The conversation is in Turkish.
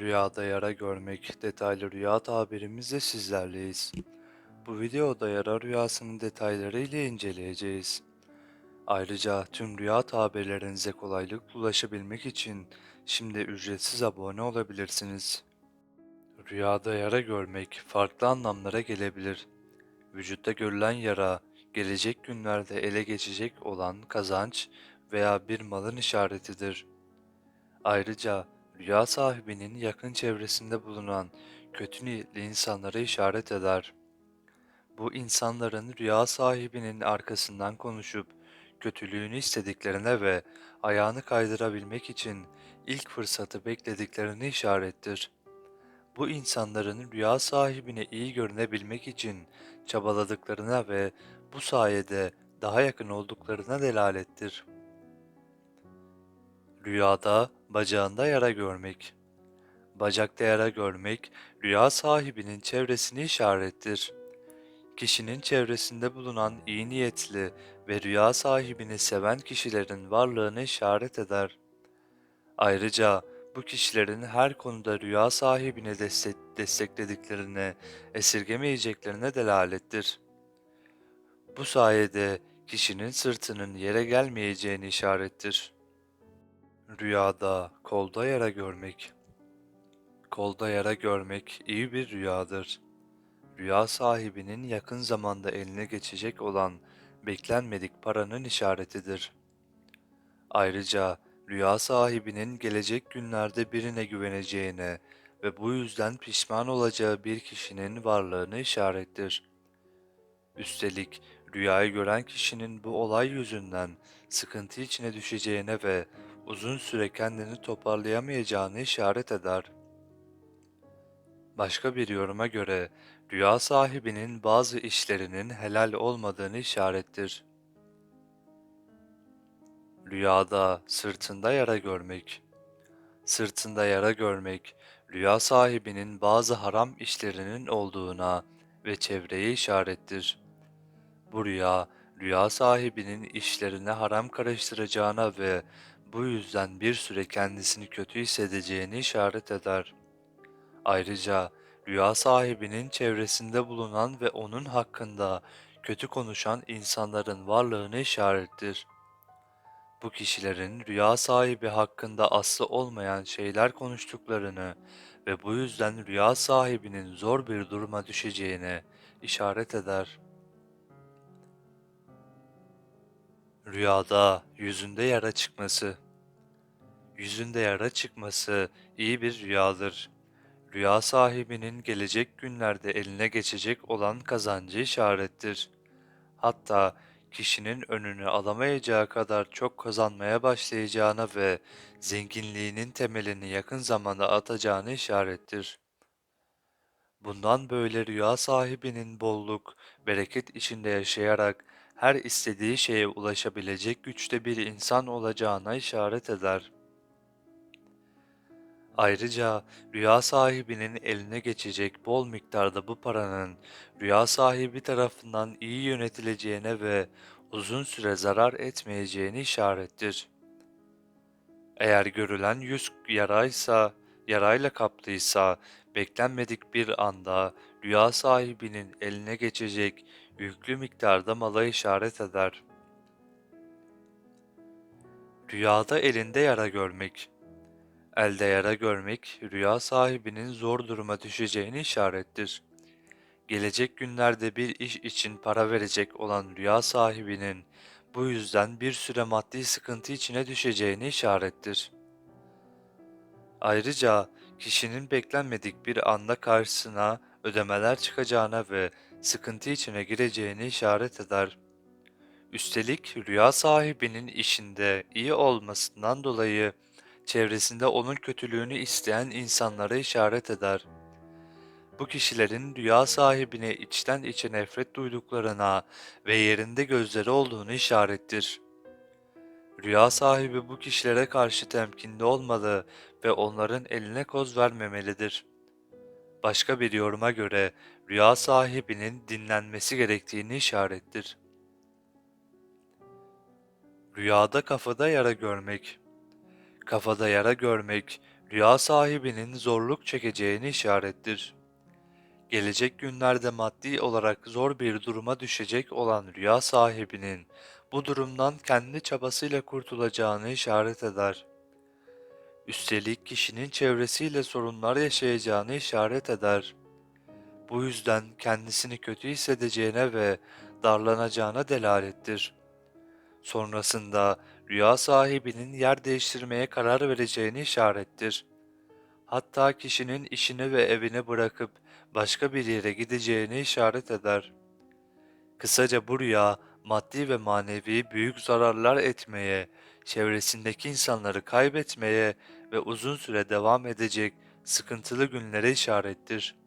Rüyada yara görmek detaylı rüya tabirimizle sizlerleyiz. Bu videoda yara rüyasının detayları ile inceleyeceğiz. Ayrıca tüm rüya tabirlerinize kolaylıkla ulaşabilmek için şimdi ücretsiz abone olabilirsiniz. Rüyada yara görmek farklı anlamlara gelebilir. Vücutta görülen yara, gelecek günlerde ele geçecek olan kazanç veya bir malın işaretidir. Ayrıca rüya sahibinin yakın çevresinde bulunan kötü niyetli insanlara işaret eder. Bu insanların rüya sahibinin arkasından konuşup kötülüğünü istediklerine ve ayağını kaydırabilmek için ilk fırsatı beklediklerini işarettir. Bu insanların rüya sahibine iyi görünebilmek için çabaladıklarına ve bu sayede daha yakın olduklarına delalettir. Rüyada bacağında yara görmek. Bacakta yara görmek, rüya sahibinin çevresini işarettir. Kişinin çevresinde bulunan iyi niyetli ve rüya sahibini seven kişilerin varlığını işaret eder. Ayrıca bu kişilerin her konuda rüya sahibini destek desteklediklerine, esirgemeyeceklerine delalettir. Bu sayede kişinin sırtının yere gelmeyeceğini işarettir. Rüyada kolda yara görmek. Kolda yara görmek iyi bir rüyadır. Rüya sahibinin yakın zamanda eline geçecek olan beklenmedik paranın işaretidir. Ayrıca rüya sahibinin gelecek günlerde birine güveneceğine ve bu yüzden pişman olacağı bir kişinin varlığını işarettir. Üstelik rüyayı gören kişinin bu olay yüzünden sıkıntı içine düşeceğine ve uzun süre kendini toparlayamayacağını işaret eder. Başka bir yoruma göre rüya sahibinin bazı işlerinin helal olmadığını işarettir. Rüyada sırtında yara görmek. Sırtında yara görmek, rüya sahibinin bazı haram işlerinin olduğuna ve çevreye işarettir. Bu rüya, rüya sahibinin işlerine haram karıştıracağına ve bu yüzden bir süre kendisini kötü hissedeceğini işaret eder. Ayrıca rüya sahibinin çevresinde bulunan ve onun hakkında kötü konuşan insanların varlığını işarettir. Bu kişilerin rüya sahibi hakkında aslı olmayan şeyler konuştuklarını ve bu yüzden rüya sahibinin zor bir duruma düşeceğine işaret eder. Rüyada yüzünde yara çıkması Yüzünde yara çıkması iyi bir rüyadır. Rüya sahibinin gelecek günlerde eline geçecek olan kazancı işarettir. Hatta kişinin önünü alamayacağı kadar çok kazanmaya başlayacağına ve zenginliğinin temelini yakın zamanda atacağını işarettir. Bundan böyle rüya sahibinin bolluk, bereket içinde yaşayarak her istediği şeye ulaşabilecek güçte bir insan olacağına işaret eder. Ayrıca rüya sahibinin eline geçecek bol miktarda bu paranın rüya sahibi tarafından iyi yönetileceğine ve uzun süre zarar etmeyeceğini işarettir. Eğer görülen yüz yaraysa, yarayla kaplıysa, beklenmedik bir anda rüya sahibinin eline geçecek yüklü miktarda mala işaret eder. Rüyada elinde yara görmek Elde yara görmek, rüya sahibinin zor duruma düşeceğini işarettir. Gelecek günlerde bir iş için para verecek olan rüya sahibinin bu yüzden bir süre maddi sıkıntı içine düşeceğini işarettir. Ayrıca kişinin beklenmedik bir anda karşısına ödemeler çıkacağına ve sıkıntı içine gireceğini işaret eder. Üstelik rüya sahibinin işinde iyi olmasından dolayı çevresinde onun kötülüğünü isteyen insanlara işaret eder. Bu kişilerin rüya sahibine içten içe nefret duyduklarına ve yerinde gözleri olduğunu işarettir. Rüya sahibi bu kişilere karşı temkinli olmalı ve onların eline koz vermemelidir. Başka bir yoruma göre rüya sahibinin dinlenmesi gerektiğini işarettir. Rüyada kafada yara görmek Kafada yara görmek, rüya sahibinin zorluk çekeceğini işarettir. Gelecek günlerde maddi olarak zor bir duruma düşecek olan rüya sahibinin bu durumdan kendi çabasıyla kurtulacağını işaret eder. Üstelik kişinin çevresiyle sorunlar yaşayacağını işaret eder. Bu yüzden kendisini kötü hissedeceğine ve darlanacağına delalettir. Sonrasında rüya sahibinin yer değiştirmeye karar vereceğini işarettir. Hatta kişinin işini ve evini bırakıp başka bir yere gideceğini işaret eder. Kısaca bu rüya maddi ve manevi büyük zararlar etmeye, çevresindeki insanları kaybetmeye ve uzun süre devam edecek sıkıntılı günlere işarettir.